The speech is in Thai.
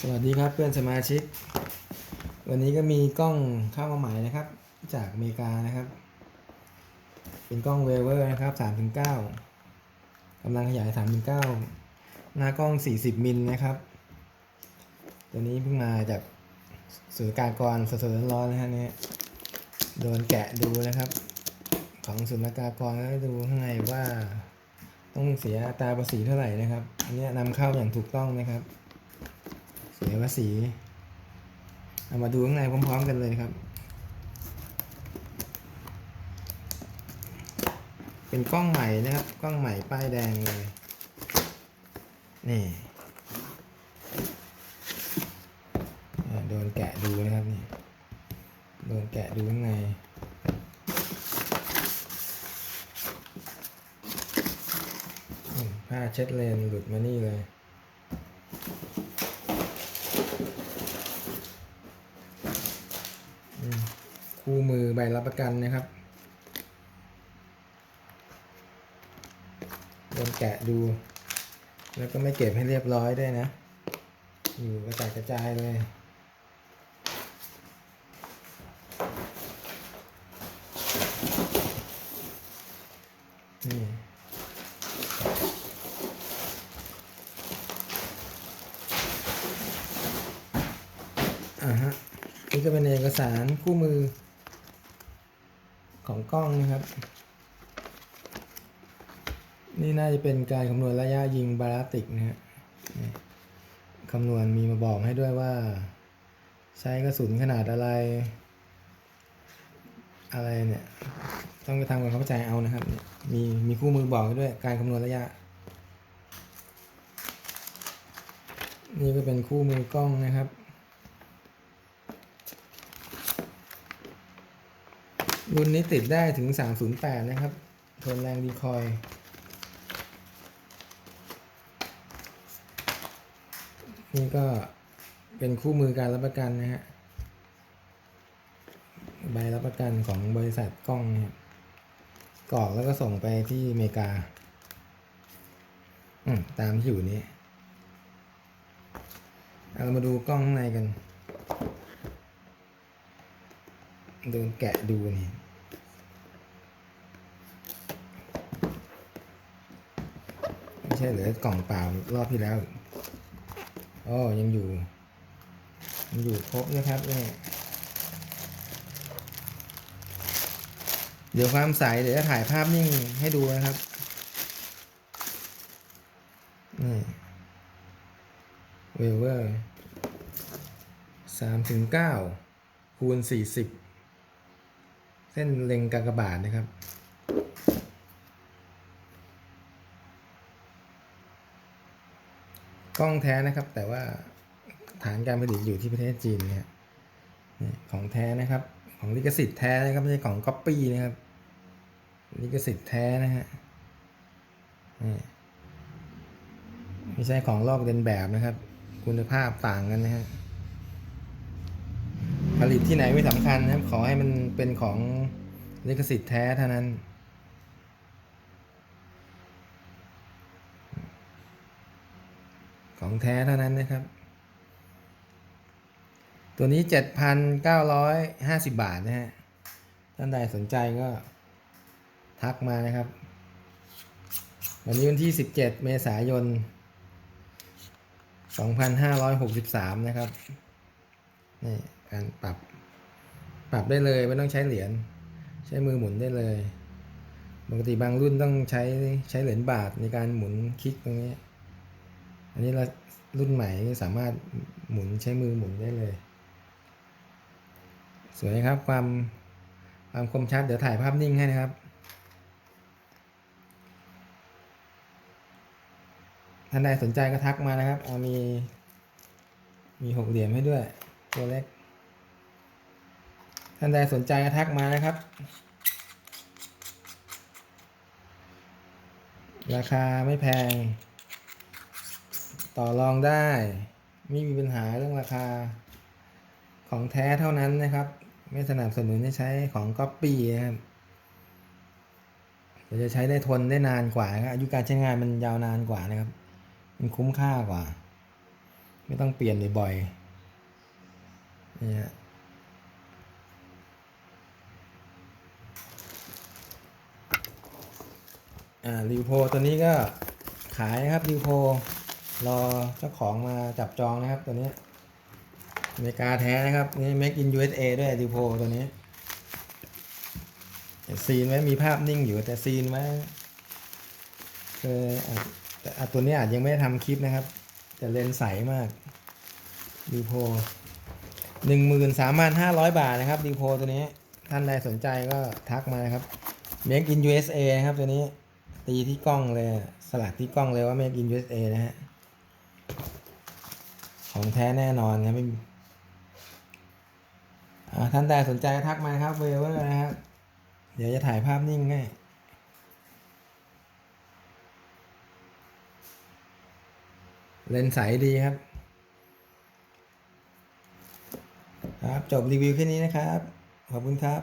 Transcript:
สวัสดีครับเพื่อนสมาชิก วันนี้ก็มีกล้องเข้ามาใหม่นะครับ จากอเมริกานะครับ เป็นกล้องเวเวอร์นะครับ3ถึง9กำลังขยาย3ถึง9หน้ากล้อง 40 มิลนะครับ ตัวนี้เพิ่งมาจากศูนย์การกรสดๆร้อนๆนะฮะเนี่ยโดนแกะดูนะครับ ของศูนย์การกรแล้วดูข้างในว่า ต้องเสียตราภาษีเท่าไหร่นะครับ อันนี้นำเข้าอย่างถูกต้องนะครับ เสียภาษีเอามาดูข้างในพร้อม ๆ กันเลยครับ เป็นกล้องใหม่นะครับ กล้องใหม่ป้ายแดงเลย นี่โดนแกะดูนะครับนี่ โดนแกะดูข้างในผ้าเช็ดเลนหลุดมานี่เลย อืมคู่ มือใบรับประกันนะครับโดนแกะดู แล้วก็ไม่เก็บให้เรียบร้อยด้วยนะ อยู่กระจายกระจายเลย นี่อ่าฮะนี่จะเป็นเอกสารคู่มือ ของกล้องนะครับ นี่น่าจะเป็นการคำนวณระยะยิงบาลาติกนะฮะคำนวณมีมาบอกให้ด้วยว่า ใช้กระสุนขนาดอะไร อะไรเนี่ย ต้องไปทำความเข้าใจเอานะครับ มีมีคู่มือบอกให้ด้วยการคำนวณระยะ นี่ก็เป็นคู่มือกล้องนะครับ รุ่นนี้ติดได้ถึง 308 นะครับทนแรงดีคอย นี่ก็เป็นคู่มือการรับประกันนะฮะ ใบรับประกันของบริษัทกล้องเนี่ยกรอกแล้วก็ส่งไปที่อเมริกาอืมตามที่อยู่นี้เอาเรามาดูกล้องข้างในกัน โดนแกะดูนี่ไม่ใช่เหลือกล่องเปล่ารอบที่แล้วอ๋อยังอยู่ยังอยู่ครบนะครับเนี่ยเดี๋ยวความใสเดี๋ยวจะถ่ายภาพนิ่งให้ดูนะครับนี่เวเวอร์สามถึงเก้าคูณสี่สิบ เส้นเล็งกากบาทนะครับ กล้องแท้นะครับ แต่ว่าฐานการผลิตอยู่ที่ประเทศจีนเนี่ยของแท้นะครับ ของลิขสิทธิ์แท้นะครับไม่ใช่ของก๊อปปี้นะครับ ลิขสิทธิ์แท้นะฮะไม่ใช่ของลอกเลียนแบบนะครับ คุณภาพต่างกันนะฮะ ผลิตที่ไหนไม่สำคัญนะครับ ขอให้มันเป็นของลิขสิทธิ์แท้เท่านั้น ของแท้เท่านั้นนะครับ ตัวนี้ 7,950 บาทนะฮะ ท่านใดสนใจก็ทักมานะครับ วันนี้วันที่ 17 เมษายน 2563 นะครับนี่ การปรับ ปรับได้เลยไม่ต้องใช้เหรียญใช้มือหมุนได้เลยปกติบางรุ่นต้องใช้ใช้เหรียญบาทในการหมุนคลิกตรงนี้ อันนี้เรารุ่นใหม่สามารถหมุนใช้มือหมุนได้เลย สวยครับความความคมชัดเดี๋ยวถ่ายภาพนิ่งให้นะครับ ท่านใดสนใจก็ทักมานะครับเอามีมีหกเหลี่ยมให้ด้วยตัวเล็กานใดสนใจก็ทักมานะครับ ราคาไม่แพง ต่อรองได้ ไม่มีปัญหาเรื่องราคา ของแท้เท่านั้นนะครับ ไม่สนับสนุนให้ใช้ของก๊อปปี้นะครับเดี๋ยวจะใช้ได้ทนได้นานกว่าครับอายุการใช้งานมันยาวนานกว่านะครับ มันคุ้มค่ากว่า ไม่ต้องเปลี่ยนบ่อยๆนี่ฮะ อ่าริวโพตัวนี้ก็ขายนะครับริวโพรอเจ้าของมาจับจองนะครับตัวนี้อเมริกาแท้นะครับนี่ make in USA ด้วยริวโพตัวนี้ซีนไว้มีภาพนิ่งอยู่แต่ซีนไว้คืออแต่ตัวนี้อาจยังไม่ได้ทำคลิปนะครับ แต่เลนส์ใสมากดีโพหนึ่งหมื่นสามพันห้าร้อยบาทนะครับดีโพตัวนี้ ท่านใดสนใจก็ทักมานะครับ Make in USA นะครับตัวนี้ ตีที่กล้องเลยสลักที่กล้องเลยว่า Make in USA นะฮะ ของแท้แน่นอนนะไม่มีอ่ท่านใดสนใจทักมาครับเวเวอร์นะครับ เดี๋ยวจะถ่ายภาพนิ่งให้เลนส์ใสดีครับ ครับ จบรีวิวแค่นี้นะครับ ขอบคุณครับ